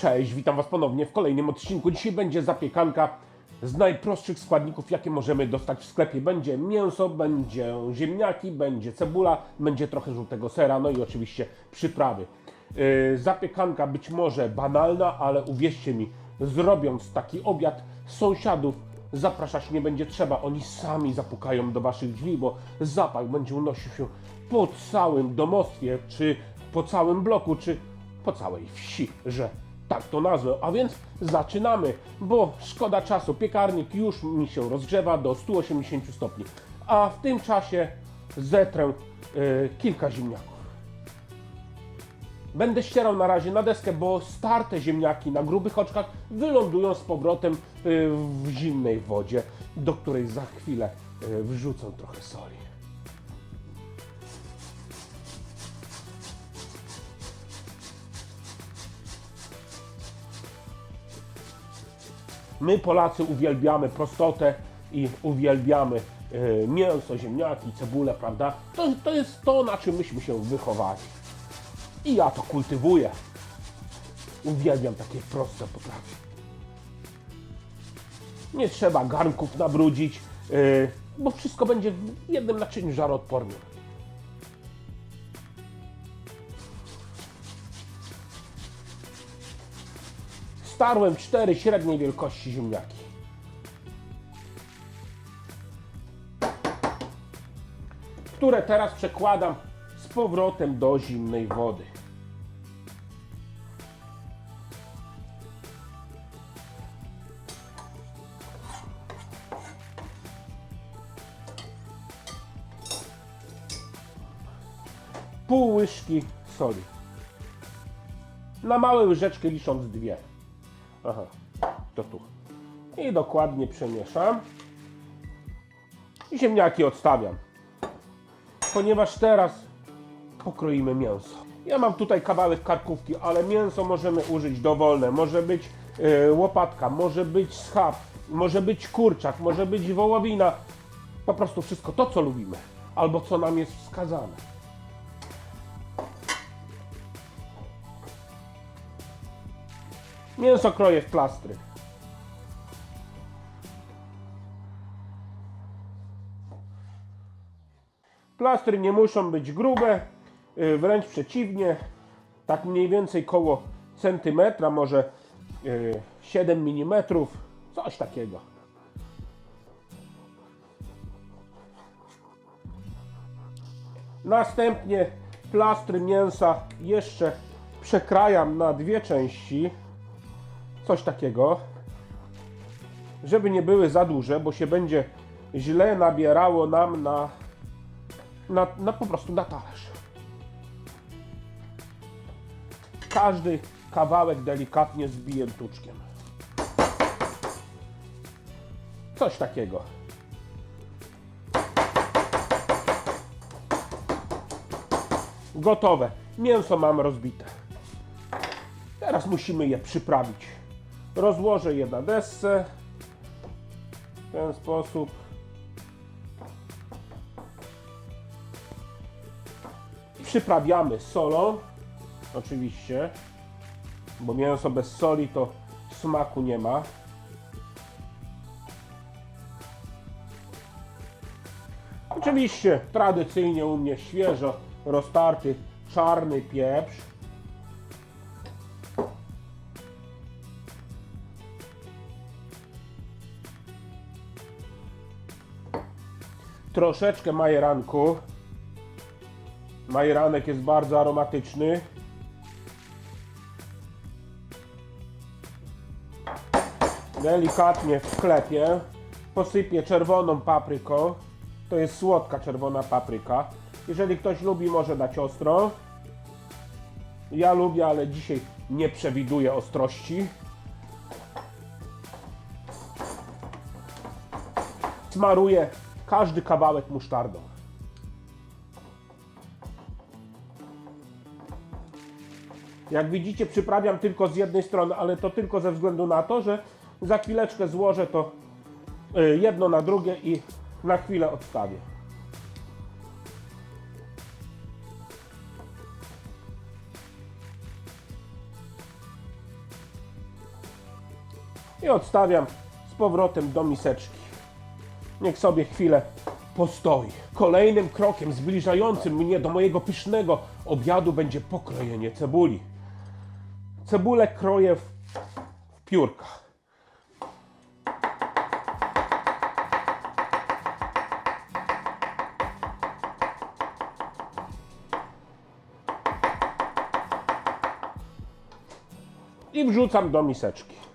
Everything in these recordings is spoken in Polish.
Cześć, witam Was ponownie w kolejnym odcinku. Dzisiaj będzie zapiekanka z najprostszych składników, jakie możemy dostać w sklepie. Będzie mięso, będzie ziemniaki, będzie cebula, będzie trochę żółtego sera, no i oczywiście przyprawy. Yy, zapiekanka być może banalna, ale uwierzcie mi, zrobiąc taki obiad sąsiadów zapraszać nie będzie trzeba. Oni sami zapukają do Waszych drzwi, bo zapach będzie unosił się po całym domostwie, czy po całym bloku, czy po całej wsi, że tak to nazwę. A więc zaczynamy, bo szkoda czasu. Piekarnik już mi się rozgrzewa do 180 stopni, a w tym czasie zetrę y, kilka ziemniaków. Będę ścierał na razie na deskę, bo starte ziemniaki na grubych oczkach wylądują z powrotem y, w zimnej wodzie, do której za chwilę y, wrzucę trochę soli. My Polacy uwielbiamy prostotę i uwielbiamy e, mięso, ziemniaki, cebulę, prawda? To, to jest to, na czym myśmy się wychowali. I ja to kultywuję. Uwielbiam takie proste potrawy. Nie trzeba garnków nabrudzić, e, bo wszystko będzie w jednym naczyniu żaroodpornym. Starłem cztery średniej wielkości ziemniaki. Które teraz przekładam z powrotem do zimnej wody. Pół łyżki soli. Na małe łyżeczki licząc dwie. Aha, to tu. I dokładnie przemieszam. I ziemniaki odstawiam. Ponieważ teraz pokroimy mięso. Ja mam tutaj kawałek karkówki, ale mięso możemy użyć dowolne. Może być e, łopatka, może być schab, może być kurczak, może być wołowina. Po prostu wszystko to, co lubimy. Albo co nam jest wskazane. Mięso kroję w plastry. Plastry nie muszą być grube, y, wręcz przeciwnie, tak mniej więcej koło centymetra, może y, 7 mm, coś takiego. Następnie plastry mięsa jeszcze przekrajam na dwie części coś takiego, żeby nie były za duże, bo się będzie źle nabierało nam na, na, na po prostu na talerz. Każdy kawałek delikatnie zbiję tuczkiem. Coś takiego. Gotowe. Mięso mam rozbite. Teraz musimy je przyprawić. Rozłożę je na desce. W ten sposób. Przyprawiamy solą. Oczywiście. Bo mięso bez soli to smaku nie ma. Oczywiście tradycyjnie u mnie świeżo roztarty czarny pieprz. Troszeczkę majeranku. Majeranek jest bardzo aromatyczny. Delikatnie wklepię. Posypię czerwoną papryką. To jest słodka czerwona papryka. Jeżeli ktoś lubi, może dać ostro. Ja lubię, ale dzisiaj nie przewiduję ostrości. Smaruję każdy kawałek musztardą. Jak widzicie, przyprawiam tylko z jednej strony, ale to tylko ze względu na to, że za chwileczkę złożę to y, jedno na drugie i na chwilę odstawię. i odstawiam z powrotem do miseczki. Niech sobie chwilę postoi. Kolejnym krokiem zbliżającym mnie do mojego pysznego obiadu będzie pokrojenie cebuli. Cebulę kroję w, w piórka. I wrzucam do miseczki.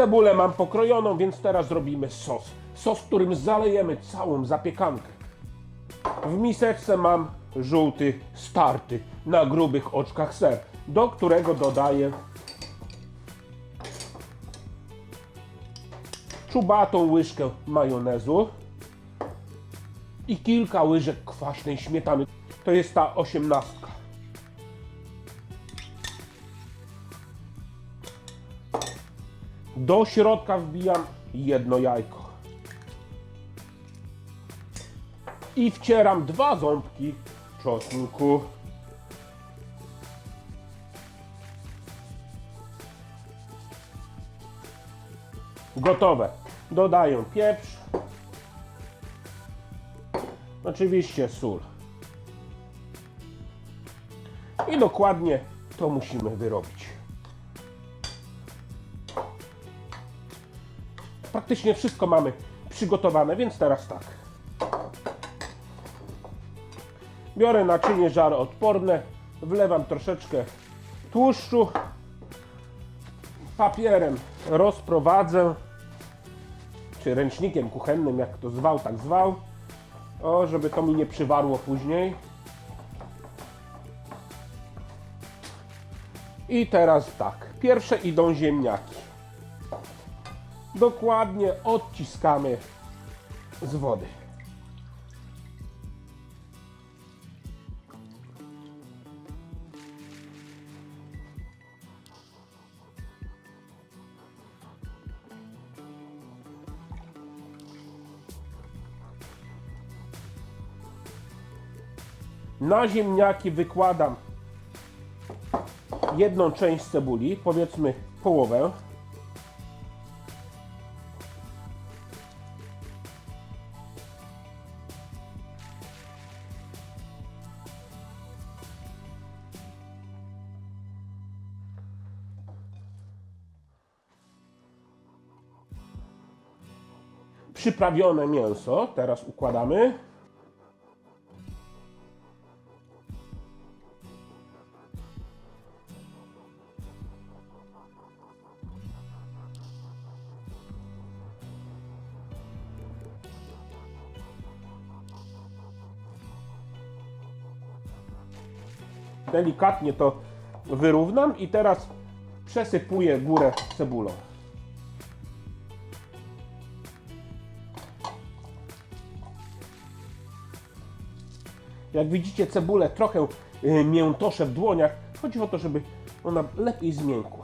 Cebulę mam pokrojoną, więc teraz zrobimy sos. Sos, którym zalejemy całą zapiekankę. W miseczce mam żółty, starty, na grubych oczkach ser, do którego dodaję czubatą łyżkę majonezu i kilka łyżek kwaśnej śmietany. To jest ta osiemnastka. Do środka wbijam jedno jajko. I wcieram dwa ząbki czosnku. Gotowe. Dodaję pieprz. Oczywiście sól. I dokładnie to musimy wyrobić. Praktycznie wszystko mamy przygotowane, więc teraz tak. Biorę naczynie żaroodporne, wlewam troszeczkę tłuszczu, papierem rozprowadzę, czy ręcznikiem kuchennym, jak to zwał, tak zwał, o, żeby to mi nie przywarło później. I teraz tak, pierwsze idą ziemniaki. Dokładnie odciskamy z wody. Na ziemniaki wykładam jedną część cebuli, powiedzmy połowę. Przyprawione mięso teraz układamy. Delikatnie to wyrównam i teraz przesypuję górę cebulą. Jak widzicie, cebulę trochę y, miętoszę w dłoniach. Chodzi o to, żeby ona lepiej zmiękła.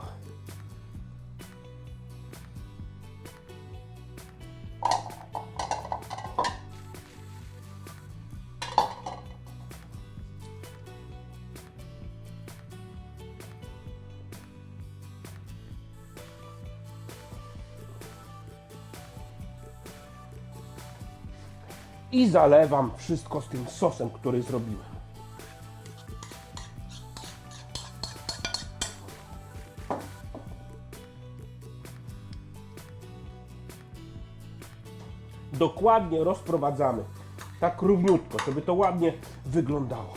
I zalewam wszystko z tym sosem, który zrobiłem. Dokładnie rozprowadzamy. Tak równiutko, żeby to ładnie wyglądało.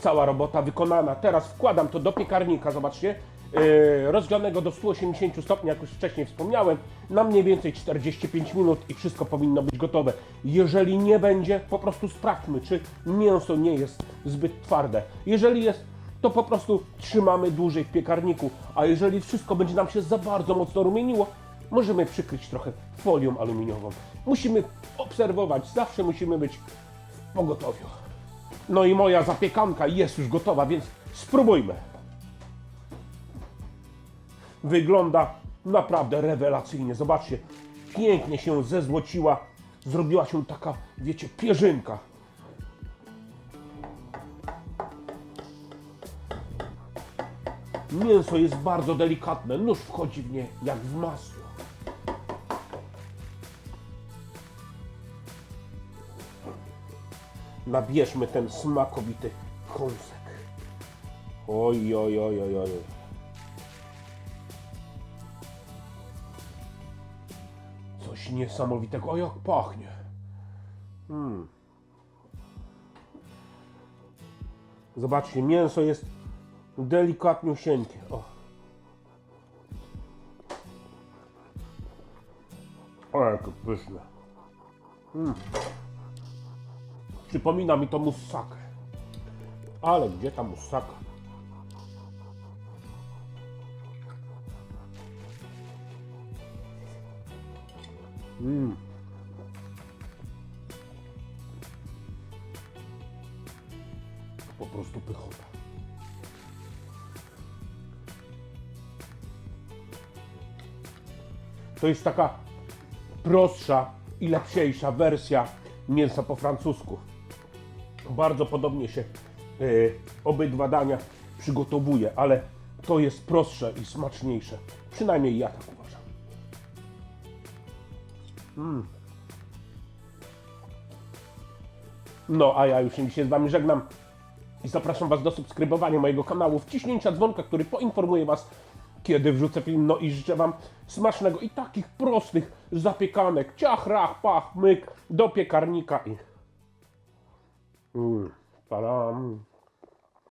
Cała robota wykonana. Teraz wkładam to do piekarnika, zobaczcie. Yy, rozgrzanego do 180 stopni, jak już wcześniej wspomniałem, na mniej więcej 45 minut i wszystko powinno być gotowe. Jeżeli nie będzie, po prostu sprawdźmy, czy mięso nie jest zbyt twarde. Jeżeli jest, to po prostu trzymamy dłużej w piekarniku, a jeżeli wszystko będzie nam się za bardzo mocno rumieniło, możemy przykryć trochę folią aluminiową. Musimy obserwować, zawsze musimy być w pogotowiu. No i moja zapiekanka jest już gotowa, więc spróbujmy. Wygląda naprawdę rewelacyjnie. Zobaczcie, pięknie się zezłociła. zrobiła się taka, wiecie, pierzynka. Mięso jest bardzo delikatne, nóż wchodzi w nie jak w masło. Nabierzmy ten smakowity kąsek. Oj, oj, oj, oj, oj. Niesamowitego. O, jak pachnie. Mm. Zobaczcie, mięso jest delikatniusieńkie. O. O, jakie pyszne. Mm. Przypomina mi to musakę. Ale gdzie ta musaka? Mm. Po prostu pychota. To jest taka prostsza i lepsiejsza wersja mięsa po francusku. Bardzo podobnie się y, obydwa dania przygotowuje, ale to jest prostsze i smaczniejsze. Przynajmniej ja tak uważam. No, a ja już się z Wami żegnam i zapraszam Was do subskrybowania mojego kanału, wciśnięcia dzwonka, który poinformuje Was, kiedy wrzucę film. No i życzę Wam smacznego i takich prostych zapiekanek. Ciach, rach, pach, myk, do piekarnika i... Mm.